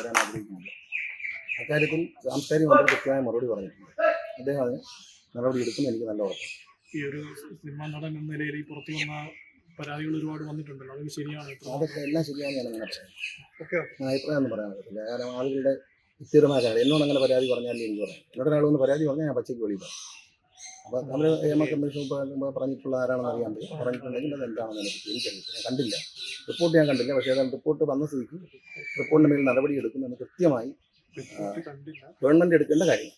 വരാൻ ആഗ്രഹിക്കുന്നുണ്ട്. അക്കാര്യത്തിൽ സാംസ്കാരിക മന്ത്രി കൃത്യമായ മറുപടി പറഞ്ഞിട്ടുണ്ട്. അദ്ദേഹം അതിന് നടപടി എടുക്കുന്നത് എനിക്ക് നല്ല ഉറപ്പ്. ഈ ഒരു സിനിമാ നടൻ എന്ന നിലയിൽ ഈ പുറത്തു വന്ന പരാതികൾ ഒരുപാട് വന്നിട്ടുണ്ടല്ലോ. അതൊക്കെ ശരിയാണ് അതൊക്കെ എല്ലാം ശരിയാണെന്ന് ഞാൻ അങ്ങനെ ഓക്കെ ഞാൻ അഭിപ്രായം ഒന്നും പറയാൻ പറ്റത്തില്ല. കാരണം ആളുകളുടെ സ്ഥിരമായ കാര്യം എന്നോട് അങ്ങനെ പരാതി പറഞ്ഞാലും എനിക്ക് പറയാം. എന്നോട് ഒരാളൊന്ന് പരാതി പറഞ്ഞാൽ ഞാൻ പച്ചയ്ക്ക് വെളിയിൽ പറയാം അപ്പം നമ്മൾ എം എ കമ്മീഷൻ പറഞ്ഞിട്ടുള്ള ആരാണെന്ന് അറിയാൻ പറ്റും. പറഞ്ഞിട്ടുണ്ടെങ്കിൽ അത് എന്താണെന്ന് എനിക്ക് എനിക്കറിയില്ല ഞാൻ കണ്ടില്ല. റിപ്പോർട്ട് ഞാൻ കണ്ടില്ല. പക്ഷേ അതാണ് റിപ്പോർട്ട് വന്ന സ്ഥിതിക്ക് റിപ്പോർട്ടിന് മേൽ നടപടി എടുക്കുമെന്ന് കൃത്യമായി ഗവൺമെന്റ് എടുക്കേണ്ട കാര്യം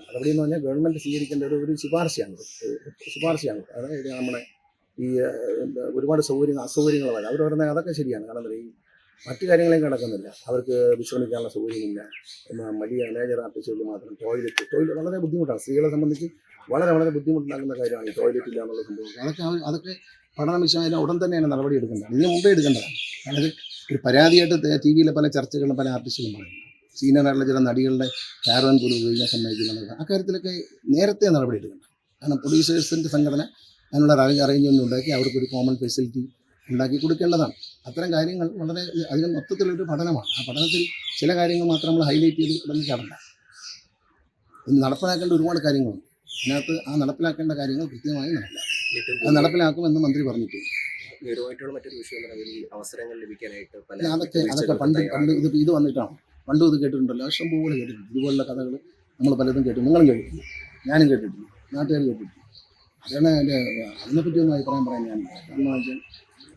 നടപടി എന്ന് പറഞ്ഞാൽ ഗവൺമെന്റ് സ്വീകരിക്കേണ്ട ഒരു ഒരു ശുപാർശയാണ്. ശുപാർശയാണ്. അതായത് നമ്മുടെ ഈ ഒരുപാട് സൗകര്യങ്ങൾ അസൗകര്യങ്ങൾ വരാം. അവർ പറയുന്നത് അതൊക്കെ ശരിയാണ്. കാരണം ഈ മറ്റു കാര്യങ്ങളെയും കിടക്കുന്നില്ല അവർക്ക് വിശ്രമിക്കാനുള്ള സൗകര്യമില്ല. വലിയ മേജർ ആർട്ടിസ്റ്റുകൾ മാത്രം ടോയ്ലറ്റ് ടോയ്ലറ്റ് വളരെ ബുദ്ധിമുട്ടാണ്. സ്ത്രീകളെ സംബന്ധിച്ച് വളരെ വളരെ ബുദ്ധിമുട്ടുണ്ടാക്കുന്ന കാര്യമാണ് ഈ ടോയ്ലറ്റ് ഇല്ല എന്നുള്ള സംഭവം അതൊക്കെ അതൊക്കെ പഠനം വിഷയമായാലും ഉടൻ തന്നെയാണ് നടപടി എടുക്കേണ്ടത്. ഇതിന് മുമ്പേ എടുക്കേണ്ടതാണ്. അതായത് ഒരു പരാതിയായിട്ട് ടി വിയിലെ പല ചർച്ചകളും പല ആർട്ടിസ്റ്റുകളും പറയുന്നു. സീനിയറായിട്ടുള്ള ചില നടികളുടെ കാരവൻ പോലും ഉപയോഗിക്കാൻ സമ്മതിക്കുന്നുണ്ട് അക്കാര്യത്തിലൊക്കെ നേരത്തെ നടപടി എടുക്കണം കാരണം പ്രൊഡ്യൂസേഴ്സിന്റെ സംഘടന അതിനുള്ള അറേഞ്ച്മെന്റ് ഉണ്ടാക്കി അവർക്കൊരു കോമൺ ഫെസിലിറ്റി ഉണ്ടാക്കി കൊടുക്കേണ്ടതാണ്. അത്തരം കാര്യങ്ങൾ വളരെ അതിന് മൊത്തത്തിലൊരു പഠനമാണ്. ആ പഠനത്തിൽ ചില കാര്യങ്ങൾ മാത്രം നമ്മൾ ഹൈലൈറ്റ് ചെയ്ത് ചടണ്ട. ഇന്ന് നടപ്പിലാക്കേണ്ട ഒരുപാട് കാര്യങ്ങളുണ്ട്. ഇതിനകത്ത് ആ നടപ്പിലാക്കേണ്ട കാര്യങ്ങൾ കൃത്യമായി നടപ്പിലാക്കും അത് നടപ്പിലാക്കുമെന്ന് മന്ത്രി പറഞ്ഞിട്ടുണ്ട്. ഗൗരവമായിട്ടുള്ള മറ്റൊരു വിഷയം ഈ അവസരങ്ങൾ ലഭിക്കാനായിട്ട് പല അതൊക്കെ അതൊക്കെ പണ്ട് പണ്ട് ഇത് ഇത് വന്നിട്ടാണ്. പണ്ടും ഇത് കേട്ടിട്ടുണ്ടല്ലോ. ഇഷ്ടം പോലെ കേട്ടിട്ടുണ്ട്. ഇതുപോലുള്ള കഥകൾ നമ്മൾ പലതും കേട്ടു നിങ്ങളും കേട്ടിട്ടുണ്ട്. ഞാനും കേട്ടിട്ടുണ്ട്. നാട്ടുകാർ കേട്ടിട്ടുണ്ട്. അതാണ് എന്റെ അതിനെപ്പറ്റി ഒന്നും അഭിപ്രായം പറയാൻ ഞാൻ കാരണം വെച്ചാൽ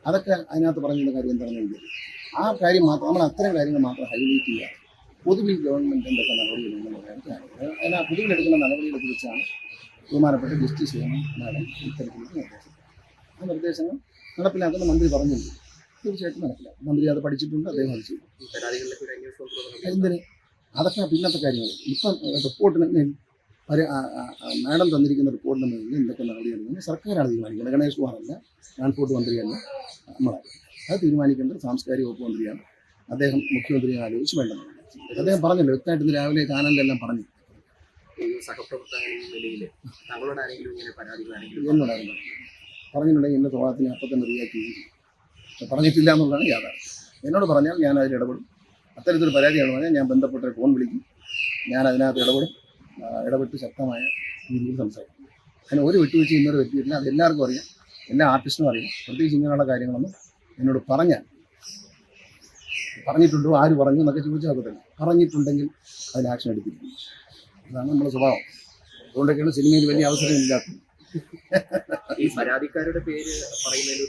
അതൊക്കെ അതിനകത്ത് പറഞ്ഞിരുന്ന കാര്യം എന്താണെന്ന് എനിക്ക് ആ കാര്യം മാത്രം നമ്മൾ അത്തരം കാര്യങ്ങൾ മാത്രം ഹൈലൈറ്റ് ചെയ്യുക. പൊതുവിൽ ഗവൺമെന്റ് എന്തൊക്കെ നടപടി പറയാൻ അതിനാ പൊതുവിലെടുക്കുന്ന നടപടികളെ കുറിച്ചാണ് ബഹുമാനപ്പെട്ട ജസ്റ്റിസ് മാഡം ഇത്തരത്തിലുള്ള നിർദ്ദേശം. ആ നിർദ്ദേശങ്ങൾ നടപ്പിലാക്കുന്ന മന്ത്രി പറഞ്ഞിട്ടുണ്ട്. തീർച്ചയായിട്ടും നടപ്പിലാക്കും. മന്ത്രി അത് പഠിച്ചിട്ടുണ്ട് അദ്ദേഹം അത് ചെയ്തു. എന്തിന്? അതൊക്കെ പിന്നത്തെ കാര്യങ്ങൾ. ഇപ്പം റിപ്പോർട്ടിന് അവർ മാഡം തന്നിരിക്കുന്ന റിപ്പോർട്ടിന് മുന്നിൽ എന്തൊക്കെ നടപടിയെടുക്കുന്നത് സർക്കാരാണ് തീരുമാനിക്കുന്നത്. ഗണേഷ് കുമാറല്ല ട്രാൻസ്പോർട്ട് മന്ത്രിയല്ല നമ്മളാണ്. അത് തീരുമാനിക്കേണ്ടത് സാംസ്കാരിക വകുപ്പ് മന്ത്രിയാണ്. അദ്ദേഹം മുഖ്യമന്ത്രിയെ ആലോചിച്ച് വേണ്ടത് അദ്ദേഹം പറഞ്ഞല്ലോ വ്യക്തമായിട്ട് ഇന്ന് രാവിലെ ചാനലിലെല്ലാം പറഞ്ഞു. എന്നോടായിരുന്നു. പറഞ്ഞിട്ടുണ്ടെങ്കിൽ എന്റെ സ്വഭാവത്തിന് അപ്പം തന്നെ റിയാക്ട് ചെയ്യും പറഞ്ഞിട്ടില്ല എന്നുള്ളതാണ് യാഥാർത്ഥ്യം. എന്നോട് പറഞ്ഞാൽ ഞാൻ അതിൽ ഇടപെടും. അത്തരത്തിലൊരു പരാതിയാണ് പറഞ്ഞാൽ ഞാൻ ബന്ധപ്പെട്ട ഫോൺ വിളിക്കും. ഞാൻ അതിനകത്ത് ഇടപെടും. ഇടപെട്ട് ശക്തമായ രീതിയിൽ സംസാരിക്കും. അങ്ങനെ ഒരു വിട്ടുവീഴ്ച ഇന്നൊരു വ്യക്തിയില്ല അത് എല്ലാവർക്കും അറിയാം. എല്ലാ ആർട്ടിസ്റ്റിനും അറിയാം. പ്രത്യേകിച്ച് ഇങ്ങനെയുള്ള കാര്യങ്ങളൊന്നും എന്നോട് പറഞ്ഞാൽ പറഞ്ഞിട്ടുണ്ടോ? ആര് പറഞ്ഞു എന്നൊക്കെ ചോദിച്ചാൽ പറ്റില്ല പറഞ്ഞിട്ടുണ്ടെങ്കിൽ അതിൽ ആക്ഷൻ എടുത്തിരിക്കും അതാണ് നമ്മുടെ സ്വഭാവം. അതുകൊണ്ടൊക്കെയാണ് സിനിമയിൽ വലിയ അവസരം ഇല്ലാത്തത് ഈ പരാതിക്കാരുടെ പേര് പറയുന്നതിൽ ഒരു